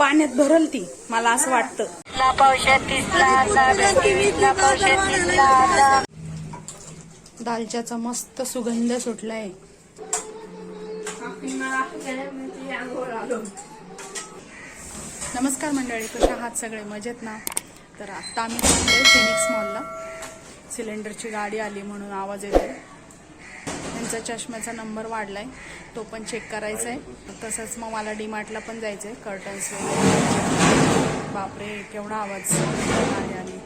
पाण्यात भरल ती मला असं वाटतं. आता आता. दालच्याचा मस्त सुगंध सुटलाय. नमस्कार मंडळी कशा आहात सगळे? मजेत ना? तर आत्ता आम्ही फिनिक्स मॉलला सिलेंडरची गाडी आली म्हणून आवाज येतो त्यांचा चष्म्याचा नंबर वाढलाय तो पण चेक करायचा आहे तसंच मग मला डीमार्टला पण जायचं आहे कर्टन्स वगैरे. बापरे केवढा आवाज. आणि आणि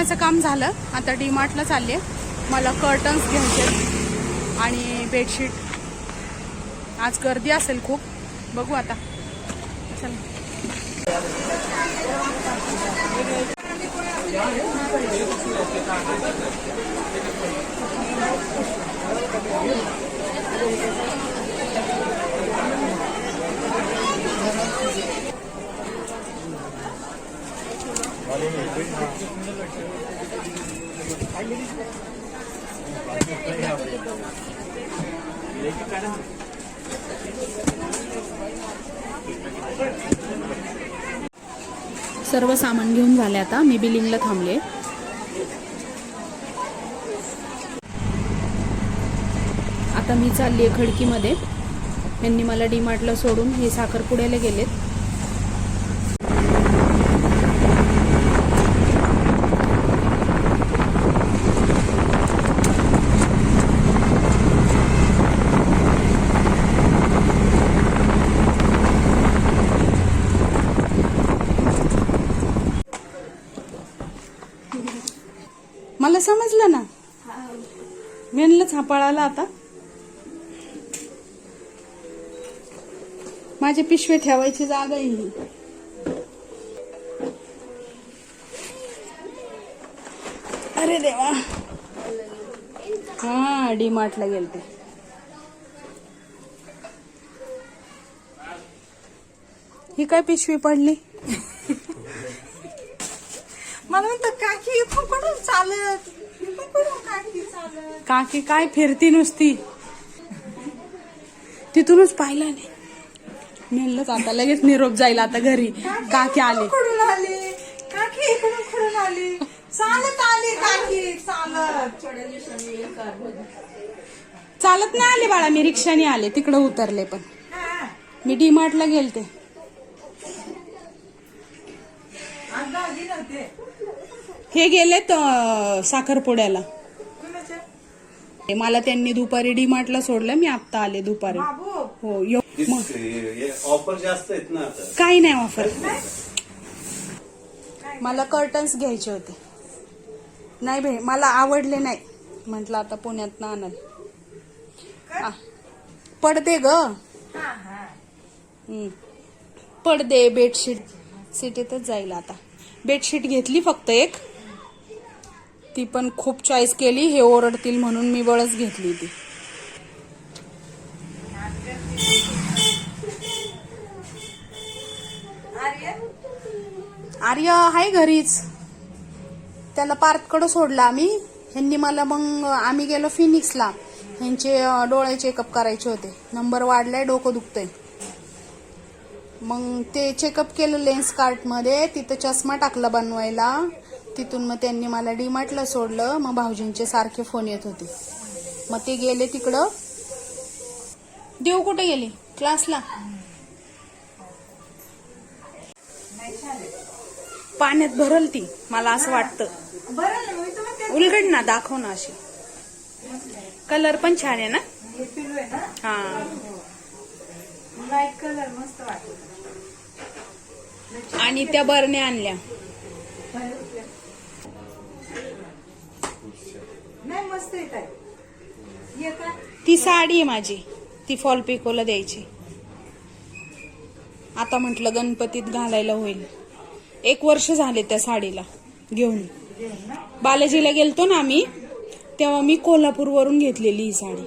आता काम झालं. आता डी मार्टला चालले मला कर्टन्स घ्यायचे आणि बेडशीट आज गर्दी असेल खूप. बघू आता. चल. सर्व सामान घेऊन झाले आता. मी बिलिंगला थांबले. आता मी चालली आहे खडकीमध्ये. यांनी मला डीमार्टला सोडून हे साखरपुड्याला गेलेत. मला समजलं ना? मेनलाच हा पळाला आता. माझे पिशवे ठेवायची जागा ही अरे देवा. हा डी मार्टला गेलते. ही काय पिशवी पडली? मला म्हणतात काकी इथून कुठून चालत? इथून काकी चालत? काकी काय फिरती नुसती? तिथूनच पाहिलं नाही. नेलंच आता लगेच निरोप जाईल आता घरी. काकी आले. कुठून आली? काकी इकडून कुठून आली? चालत आली काकी चालत. चालत नाही आले बाळा मी रिक्षाने आले तिकडे उतरले पण. हा. मी डी मार्टला गेलते. आज नव्हते. हे गेलेत साखरपुड्याला. मला त्यांनी दुपारी डी मार्टला सोडलं मी आत्ता आले दुपारी. बाबू! हो यो- ऑफर जास्त आहेत ना आता. काही नाही ऑफर मला कर्टन्स घ्यायचे होते. नाही भाई मला आवडले नाही. म्हटलं आता पुण्यात ना आणल पडदे ग. हम्म. पडदे बेडशीट. सिटीतच जाईल आता. बेडशीट घेतली फक्त एक. ती पण खूप चॉईस केली हे ओरडतील म्हणून मी बळच घेतली ती. आर्य आहे घरीच. त्याला पार्थकडं सोडला आम्ही. ह्यांनी मला मग आम्ही गेलो फिनिक्सला ह्यांचे डोळे चेकअप करायचे होते. नंबर वाढलाय डोकं दुखतंय. मग ते चेकअप केलं लेन्स कार्टमध्ये तिथं चष्मा टाकला बनवायला. तिथून मग त्यांनी मला डीमार्टला सोडलं. मग भाऊजींचे सारखे फोन येत होते. मग ते गेले तिकडं. देव कुठे गेली? क्लासला. पाण्यात भरल ती मला असं वाटतं. उलगड ना दाखव ना अशी. कलर पण छान आहे ना? हे. पिलू आहे ना हा लाइट कलर मस्त वाटतो. आणि त्या बरण्या आणल्या नाही मस्त येत आहे ये का ती साडी आहे माझी. ती फॉल पिकोला द्यायची. आता म्हटलं गणपतीत घालायला होईल. एक वर्ष झाले त्या साडीला घेऊन. बालाजीला गेलतो ना आम्ही तेव्हा मी कोल्हापूरवरून घेतलेली ही साडी.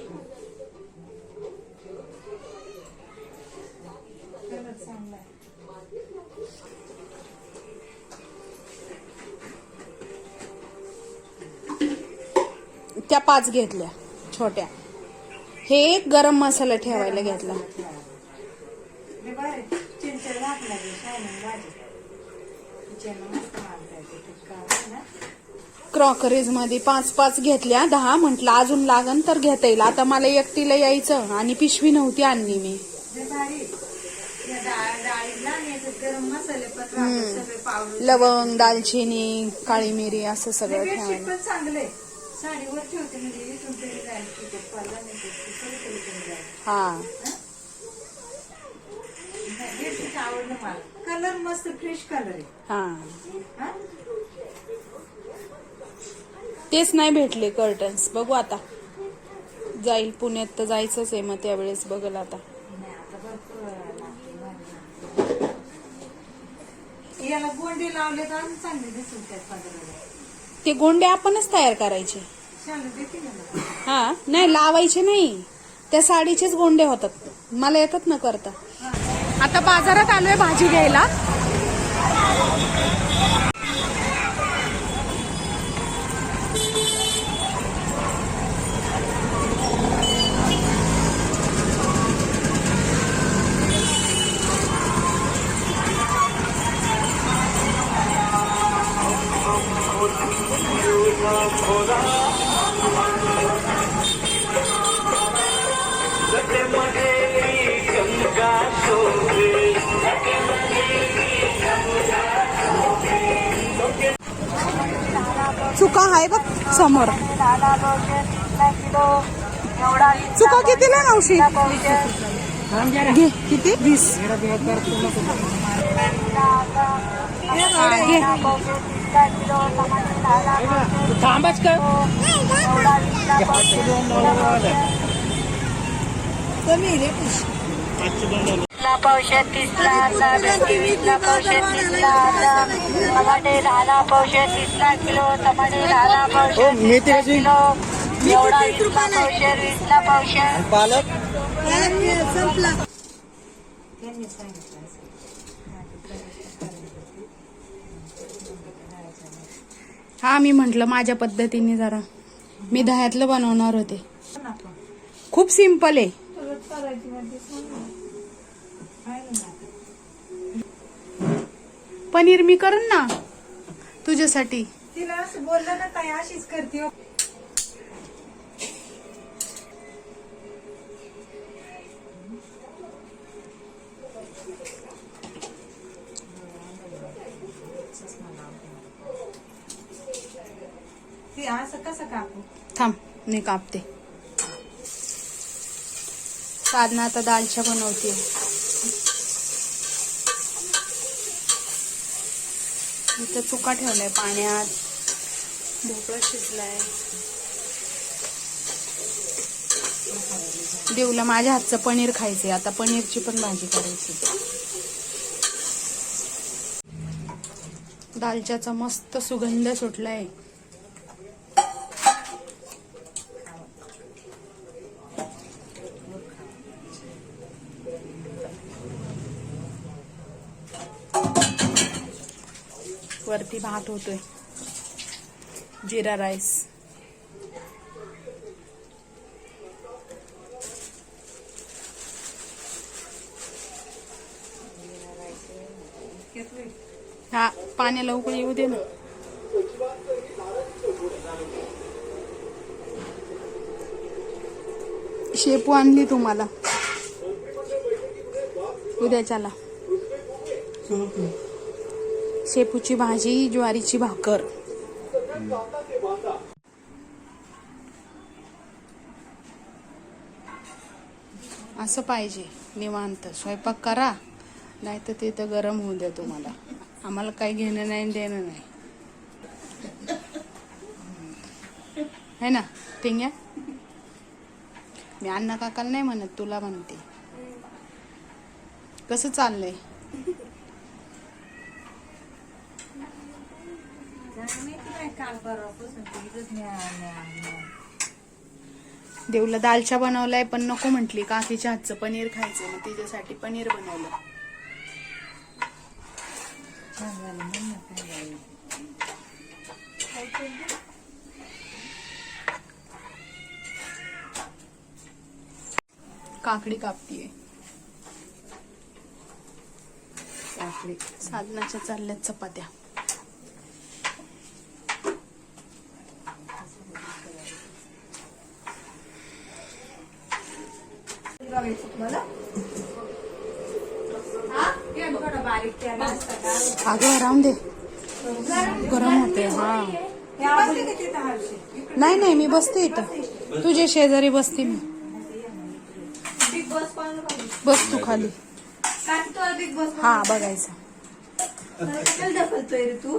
त्या पाच घेतल्या छोट्या. हे एक गरम मसाला ठेवायला घेतला. क्रॉकरीजमध्ये पाच पाच घेतल्या दहा म्हटलं अजून लागन तर घेता येईल. आता मला एकटीला यायचं आणि पिशवी नव्हती आणली मी. लवंग दालचिनी काळी मिरी असं सगळं ठेवायला पण चांगले साडीवर ठेवते म्हणजे इथून तरी जाईल तिथे पडला नाही तर तिकडे तरी हा. आवडलं मला कलर मस्त फ्रेश कलर आहे. हा. हा? तेच नाही भेटले कर्टन्स बघू आता. जाईल पुण्यात तर जायचंच आहे मग त्यावेळेस बघल आता. नाही, आता भरपूर लागली भारी. याला गोंडे लावले तर अजून चांगले दिसून पदराला. ते गोंडे आपणच तयार करायचे. शालू देते ना मला. हा नाही लावायचे नाही. त्या साडीचेच गोंडे होतात. मला येतात ना करता. आता बाजारात आलोय भाजी घ्यायला. चुका कितीला पावशे घे किती? वीस. हा, थांबाच का पावशे कमी रे ला पावशे तीसला अर्धा भेंडी वीसला पावशे तीसला अर्धा टमाटे दहाला पावशे तीसला किलो टमाटे दहाला पावशे तीसला किलो. एवढा वीसला पावशे वीसला पावशे पालक? संपला. हा मी म्हंटल माझ्या पद्धतीने जरा. मी दह्यातलं बनवणार होते. खूप सिंपल आहे परत करायची म्हणजे सांग ना. आहे ना पनीर मी करून ना तुझ्यासाठी. तिला असं बोललं ना ताई अशीच करते हो. ती असं कसं कापू? थांब मी कापते. साधना आता दालच्या बनवते. तर चुका ठेवला आहे पाण्यात. भोपळा शिजलाय. देऊला माझ्या हातचं पनीर खायचे आता पनीरची पण भाजी करायची. दालच्याचा मस्त सुगंध सुटलाय. हात होतोय. जिरा राईस. हा पाण्याला उकळी येऊ दे ना. शेपू आणली तुम्हाला. उद्याच्याला शेपूची भाजी ज्वारीची भाकर. असं पाहिजे निवांत. स्वयंपाक करा नाही तर ते तर गरम होऊ द्या तुम्हाला. आम्हाला काही घेणं नाही देणं नाही. है ना टिंग्या मी अण्णा काकाला नाही म्हणत तुला म्हणते. कसं चाललंय? काल देवला दालचा बनवलाय पण नको म्हटली. काकीच्या हातचं पनीर खायचं मग तिच्यासाठी पनीर बनवलं. काकडी कापतीये. काकडी. साधनाच्या चालल्यात चपात्या. असतं का? अगं राहून दे. गरम होते हा. नाही नाही मी बसते इथं. तुझ्या शेजारी बसते मी. बॉस तू खाली हा बघायचं. ढकलतोय रे तू?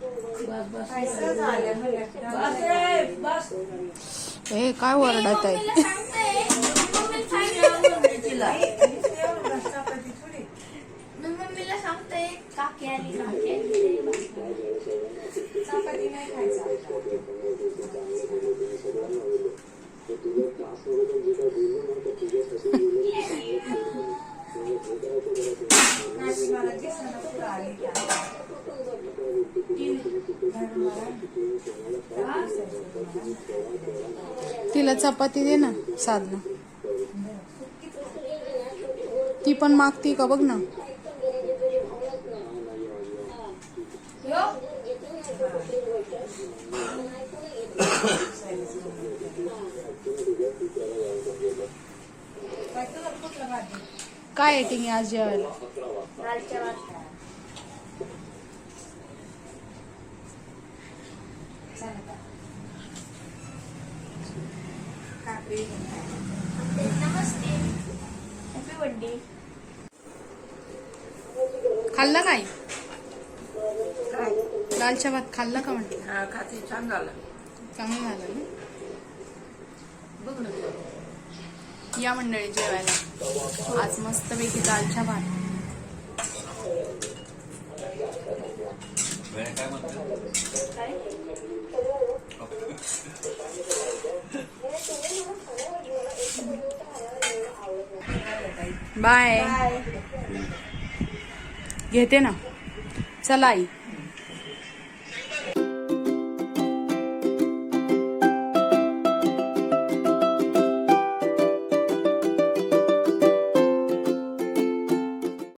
पैसे झाले म्हणलं. ए काय ओरडत आहे काकी चपाती नाही मला आली तिला चपाती दे ना साधना. ती पण मागती का बघ ना? काय? काय आहे आज जेवायला? खाल्ला काय? दालच्या भात खाल्ला का म्हटलं? हा खाते. छान झालं. चांगलं झालं ना बघ ना या मंडळी जेवायला. आज मस्तपैकी दालच्या भात. बाय. बाय. घेते ना. चला आई.